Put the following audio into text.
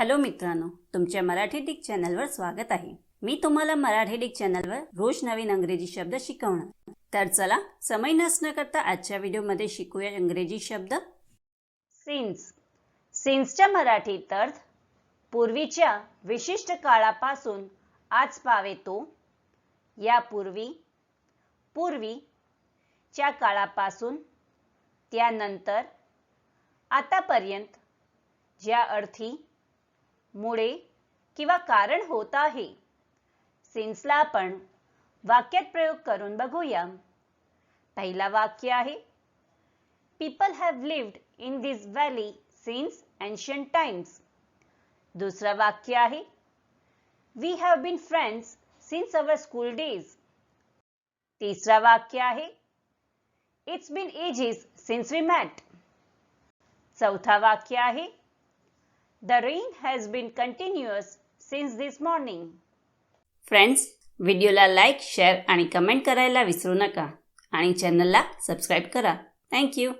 Hello मित्रांनो तुमच्या Marathi Dick चॅनलवर स्वागत आहे. मी तुम्हाला मराठी डिक चॅनलवर रोज नवीन अंग्रेजी शब्द शिकवणार. तर चला समय नसणं करता आजच्या व्हिडिओमध्ये शिकूया इंग्रजी शब्द. सिन्स सिन्सच्या मराठीत अर्थ पूर्वीच्या विशिष्ट काळापासून आज पावे तो यापूर्वी पूर्वीच्या काळापासून त्यानंतर आतापर्यंत ज्या अर्थी मुळे किंवा कारण होत आहे. सिन्सला आपण वाक्यात प्रयोग करून बघूया. पहिला वाक्य आहे people have lived in this valley since ancient times दुसरं वाक्य आहे we have been friends since our school days तिसरा वाक्य आहे it's been ages since we met चौथा वाक्य आहे the rain has been continuous since this morning friends व्हिडिओला लाईक शेअर आणि कमेंट करायला विसरू नका. आणि चॅनलला सबस्क्राईब करा. थँक्यू